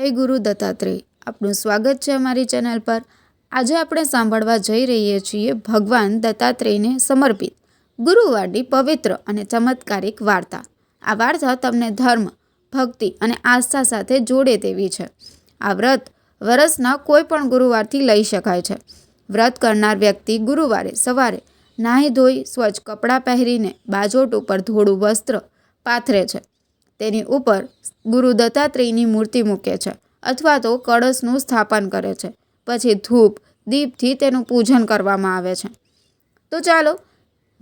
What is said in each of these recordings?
જય ગુરુ દત્તાત્રેય. આપનું સ્વાગત છે અમારી ચેનલ પર. આજે આપણે સાંભળવા જઈ રહીએ છીએ ભગવાન દત્તાત્રેયને સમર્પિત. ગુરુવારની પવિત્ર અને ચમત્કારિક વાર્તા. આ વાર્તા તમને ધર્મ, ભક્તિ અને આસ્થા સાથે જોડે તેવી છે. આ વ્રત વરસના કોઈ પણ ગુરુવારથી લઈ શકાય છે. વ્રત કરનાર વ્યક્તિ ગુરુવારે સવારે નાહી ધોઈ, સ્વચ્છ કપડાં પહેરીને બાજોટ ઉપર ધોળું વસ્ત્ર પાથરે છે. તેની ઉપર ગુરુ દત્તાત્રેયની મૂર્તિ મૂકે છે અથવા તો કળશનું સ્થાપન કરે છે. પછી ધૂપ, દીપથી તેનું પૂજન કરવામાં આવે છે. તો ચાલો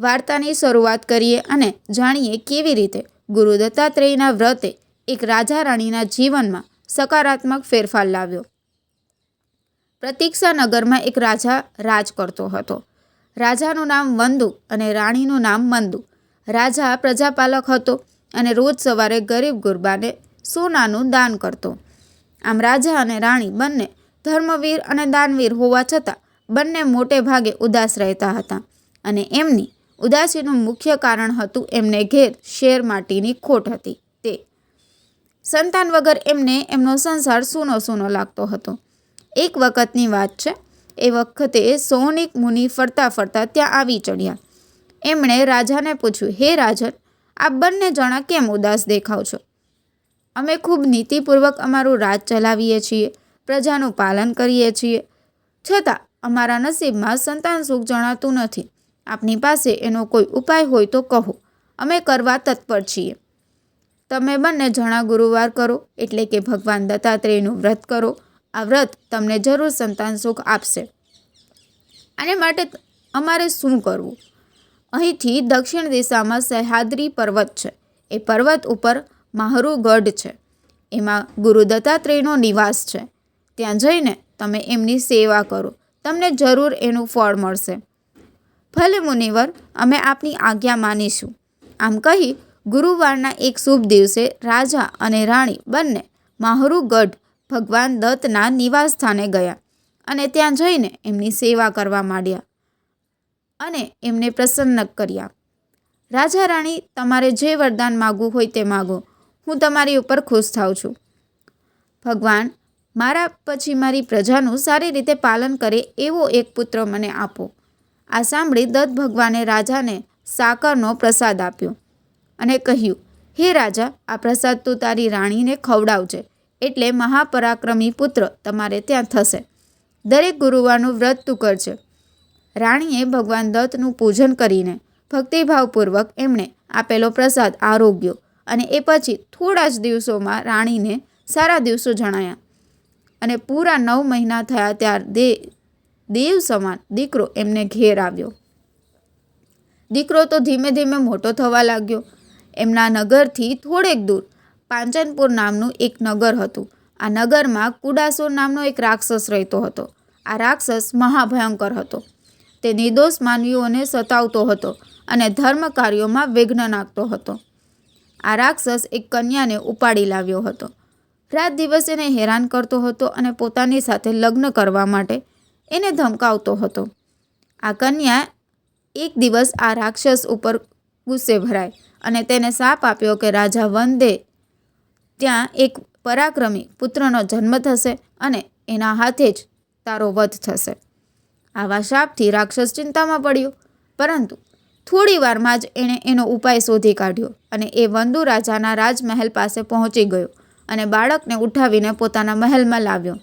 વાર્તાની શરૂઆત કરીએ અને જાણીએ કેવી રીતે ગુરુ દત્તાત્રેયના વ્રતે એક રાજા રાણીના જીવનમાં સકારાત્મક ફેરફાર લાવ્યો. પ્રતીક્ષા નગરમાં એક રાજા રાજ કરતો હતો. રાજાનું નામ વંદુ અને રાણીનું નામ મંદુ. રાજા પ્રજાપાલક હતો. અને રોજ સવારે ગરીબ ગુરબાને સોનાનું દાન કરતો. આમ રાજા અને રાણી બંને ધર્મવીર અને દાનવીર હોવા છતાં બંને મોટે ભાગે ઉદાસ રહેતા હતા અને એમની ઉદાસીનું મુખ્ય કારણ હતું એમને ઘેર શેર માટીની ખોટ હતી. તે સંતાન વગર એમને એમનો સંસાર સૂનો સૂનો લાગતો હતો. એક વખતની વાત છે, એ વખતે સૌનિક મુનિ ફરતા ફરતા ત્યાં આવી ચડ્યા. એમણે રાજાને પૂછ્યું, હે રાજન આ બંને જણા કેમ ઉદાસ દેખાવ છો? અમે ખૂબ નીતિપૂર્વક અમારું રાજ ચલાવીએ છીએ, પ્રજાનું પાલન કરીએ છીએ. છતાં, અમારા નસીબમાં સંતાન સુખ જણાતું નથી. આપની પાસે એનો કોઈ ઉપાય હોય તો કહો. અમે કરવા તત્પર છીએ. તમે બંને જણા ગુરુવાર કરો, એટલે કે ભગવાન દત્તાત્રેયનું વ્રત કરો. આ વ્રત તમને જરૂર સંતાન સુખ આપશે. આને માટે અમારે શું કરવું? અહીંથી દક્ષિણ દિશામાં સહ્યાદ્રી પર્વત છે. એ પર્વત ઉપર માહરુગઢ છે. એમાં ગુરુ દત્તાત્રેયનો નિવાસ છે. ત્યાં જઈને તમે એમની સેવા કરો. તમને જરૂર એનું ફળ મળશે. ભલે મુનિવર, અમે આપની આજ્ઞા માનીશું. આમ કહી ગુરુવારના એક શુભ દિવસે રાજા અને રાણી બંને માહરુગઢ ભગવાન દત્તના નિવાસ સ્થાને ગયા અને ત્યાં જઈને એમની સેવા કરવા માંડ્યા. અને એમને પ્રસન્ન કર્યા. રાજા રાણી, તમારે જે વરદાન માગવું હોય તે માગો. હું તમારી ઉપર ખુશ થાઉં છું. ભગવાન, મારા પછી મારી પ્રજાનું સારી રીતે પાલન કરે એવો એક પુત્ર મને આપો. આ સાંભળી દત્ત ભગવાને રાજાને સાકરનો પ્રસાદ આપ્યો અને કહ્યું, હે રાજા, આ પ્રસાદ તું તારી રાણીને ખવડાવજે, એટલે મહાપરાક્રમી પુત્ર તમારે ત્યાં થશે. દરેક ગુરુવારનું વ્રત તું કરજે. રાણીએ ભગવાન દત્તનું પૂજન કરીને ભક્તિભાવપૂર્વક એમણે આપેલો પ્રસાદ આરોગ્યો અને એ પછી થોડા જ દિવસોમાં રાણીને સારા દિવસો જણાયા. અને પૂરા નવ મહિના થયા ત્યાર દે, દેવ સમાન દીકરો એમને ઘેર આવ્યો. દીકરો તો ધીમે ધીમે મોટો થવા લાગ્યો. એમના નગરથી થોડેક દૂર પાંચનપુર નામનું એક નગર હતું. આ નગરમાં કુડાસુર નામનો એક રાક્ષસ રહેતો હતો. આ રાક્ષસ મહાભયંકર હતો. તે નિર્દોષ માનવીઓને સતાવતો હતો અને ધર્મ કાર્યોમાં વિઘ્ન નાખતો હતો. આ રાક્ષસ એક કન્યાને ઉપાડી લાવ્યો હતો. રાત દિવસ એને હેરાન કરતો હતો અને પોતાની સાથે લગ્ન કરવા માટે એને ધમકાવતો હતો. આ કન્યા એક દિવસ આ રાક્ષસ ઉપર ગુસ્સે ભરાય અને તેને સાપ આપ્યો કે, રાજા વંદે, ત્યાં એક પરાક્રમી પુત્રનો જન્મ થશે અને એના હાથે જ તારો વધ થશે. આવા શાપથી રાક્ષસ ચિંતામાં પડ્યો. પરંતુ થોડી વારમાં જ એણે એનો ઉપાય શોધી કાઢ્યો અને એ વંદુ રાજાના રાજમહેલ પાસે પહોંચી ગયો અને બાળકને ઉઠાવીને પોતાના મહેલમાં લાવ્યો.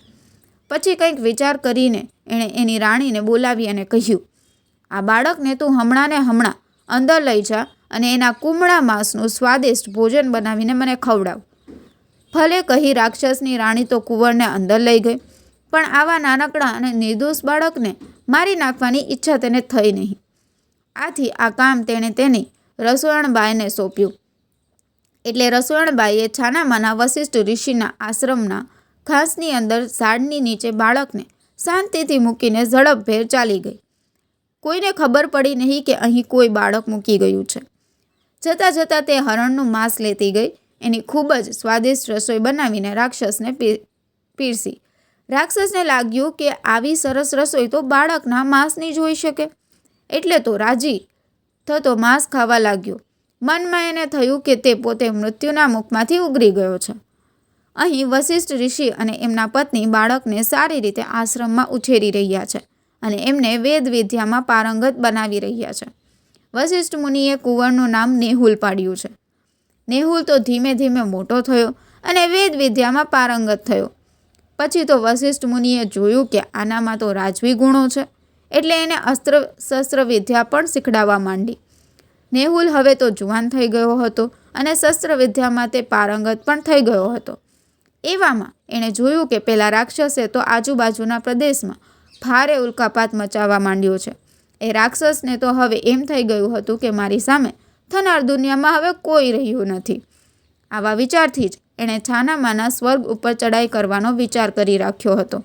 પછી કંઈક વિચાર કરીને એણે એની રાણીને બોલાવી અને કહ્યું, આ બાળકને તું હમણાં ને હમણાં અંદર લઈ જા અને એના કુમળા માંસનું સ્વાદિષ્ટ ભોજન બનાવીને મને ખવડાવ. ભલે કહી રાક્ષસની રાણી તો કુંવરને અંદર લઈ ગઈ, પણ આવા નાનકડા અને નિર્દોષ બાળકને મારી નાખવાની ઈચ્છા તેને થઈ નહીં. આથી આ કામ તેણે તેની રસોયણબાઈને સોંપ્યું. એટલે રસોયણબાઈએ છાનામાના વશિષ્ઠ ઋષિના આશ્રમના ઘાસની અંદર ઝાડની નીચે બાળકને શાંતિથી મૂકીને ઝડપભેર ચાલી ગઈ. કોઈને ખબર પડી નહીં કે અહીં કોઈ બાળક મૂકી ગયું છે. જતાં જતાં તે હરણનું માંસ લેતી ગઈ, એની ખૂબ જ સ્વાદિષ્ટ રસોઈ બનાવીને રાક્ષસને પીરસી. રાક્ષસને લાગ્યું કે આવી સરસ રસોઈ તો બાળકના માંસની જ હોઈ શકે. એટલે તો રાજી થતો માંસ ખાવા લાગ્યો. મનમાં એને થયું કે તે પોતે મૃત્યુના મુખમાંથી ઉગરી ગયો છે. અહીં વશિષ્ઠ ઋષિ અને એમના પત્ની બાળકને સારી રીતે આશ્રમમાં ઉછેરી રહ્યા છે અને એમને વેદ વિદ્યામાં પારંગત બનાવી રહ્યા છે. વશિષ્ઠ મુનિએ કુંવરનું નામ નેહુલ પાડ્યું છે. નેહુલ તો ધીમે ધીમે મોટો થયો અને વેદ વિદ્યામાં પારંગત થયો. પછી તો વશિષ્ઠ મુનિએ જોયું કે આનામાં તો રાજવી ગુણો છે, એટલે એને અસ્ત્ર શસ્ત્ર વિદ્યા પણ શીખડાવવા માંડી. નેહુલ હવે તો જુવાન થઈ ગયો હતો અને શસ્ત્ર વિદ્યામાં તે પારંગત પણ થઈ ગયો હતો. એવામાં એણે જોયું કે પેલા રાક્ષસે તો આજુબાજુના પ્રદેશમાં ભારે ઉલ્કાપાત મચાવવા માંડ્યો છે. એ રાક્ષસને તો હવે એમ થઈ ગયું હતું કે મારી સામે થનાર દુનિયામાં હવે કોઈ રહ્યું નથી. આવા વિચારથી જ એણે છાનામાના સ્વર્ગ ઉપર ચડાઈ કરવાનો વિચાર કરી રાખ્યો હતો.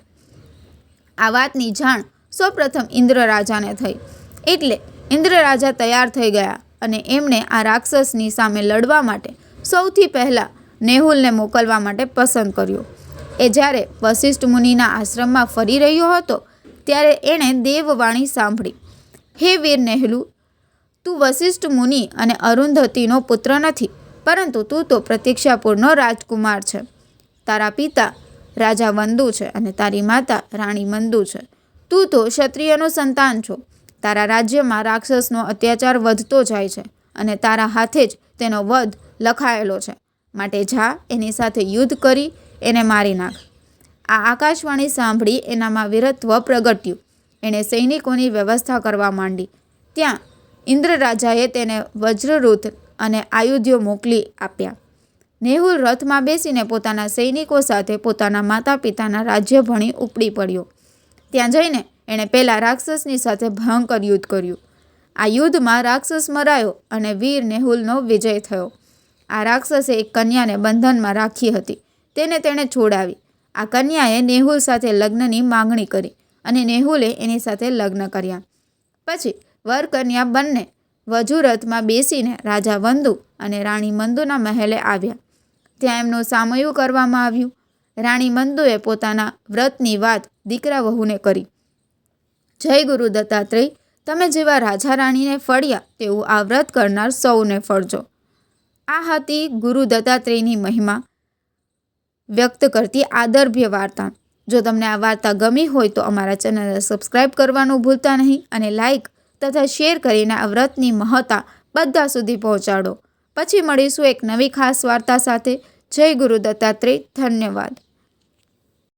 આ વાતની જાણ સૌપ્રથમ ઇન્દ્ર રાજાને થઈ. એટલે ઇન્દ્ર રાજા તૈયાર થઈ ગયા અને એમણે આ રાક્ષસની સામે લડવા માટે સૌથી પહેલાં નેહુલને મોકલવા માટે પસંદ કર્યો. એ જ્યારે વશિષ્ઠ મુનિના આશ્રમમાં ફરી રહ્યો હતો, ત્યારે એણે દેવવાણી સાંભળી. હે વીર નેહલુ, તું વશિષ્ઠ મુનિ અને અરુંધતીનો પુત્ર નથી. પરંતુ તું તો પ્રતીક્ષાપુરનો રાજકુમાર છે. તારા પિતા રાજા વંદુ છે અને તારી માતા રાણી મંદુ છે. તું તો ક્ષત્રિયનો સંતાન છો. તારા રાજ્યમાં રાક્ષસનો અત્યાચાર વધતો જાય છે અને તારા હાથે જ તેનો વધ લખાયેલો છે. માટે જા, એની સાથે યુદ્ધ કરી, એને મારી નાખ. આ આકાશવાણી સાંભળી એનામાં વીરત્વ પ્રગટ્યું. એણે સૈનિકોની વ્યવસ્થા કરવા માંડી. ત્યાં ઇન્દ્ર રાજાએ તેને વજ્રરૂથ અને આયુધ્યો મોકલી આપ્યા. નેહુલ રથમાં બેસીને પોતાના સૈનિકો સાથે પોતાના માતા પિતાના રાજ્ય ભણી ઉપડી પડ્યો. ત્યાં જઈને એણે પહેલાં રાક્ષસની સાથે ભયંકર યુદ્ધ કર્યું. આ યુદ્ધમાં રાક્ષસ મરાયો અને વીર નેહુલનો વિજય થયો. આ રાક્ષસે એક કન્યાને બંધનમાં રાખી હતી. તેને તેણે છોડાવી. આ કન્યાએ નેહુલ સાથે લગ્નની માંગણી કરી અને નેહુલે એની સાથે લગ્ન કર્યા. પછી વર કન્યા બંને વજુરથમાં બેસીને રાજા વંદુ અને રાણી મંદુના મહેલે આવ્યા. ત્યાં એમનું સામયું કરવામાં આવ્યું. રાણી મંદુએ પોતાના વ્રતની વાત દીકરા વહુને કરી. જય ગુરુ દત્તાત્રેય, તમે જેવા રાજા રાણીને ફળ્યા તેવું આ વ્રત કરનાર સૌને ફળજો. આ હતી ગુરુ દત્તાત્રેયની મહિમા વ્યક્ત કરતી આદર્ભ્ય વાર્તા. જો તમને આ વાર્તા ગમી હોય તો અમારા ચેનલને સબસ્ક્રાઈબ કરવાનું ભૂલતા નહીં અને લાઈક તથા શેર કરીને આ વ્રતની મહત્તા બધા સુધી પહોંચાડો. પછી મળીશું એક નવી ખાસ વાર્તા સાથે. જય ગુરુ દત્તાત્રેય ધન્યવાદ.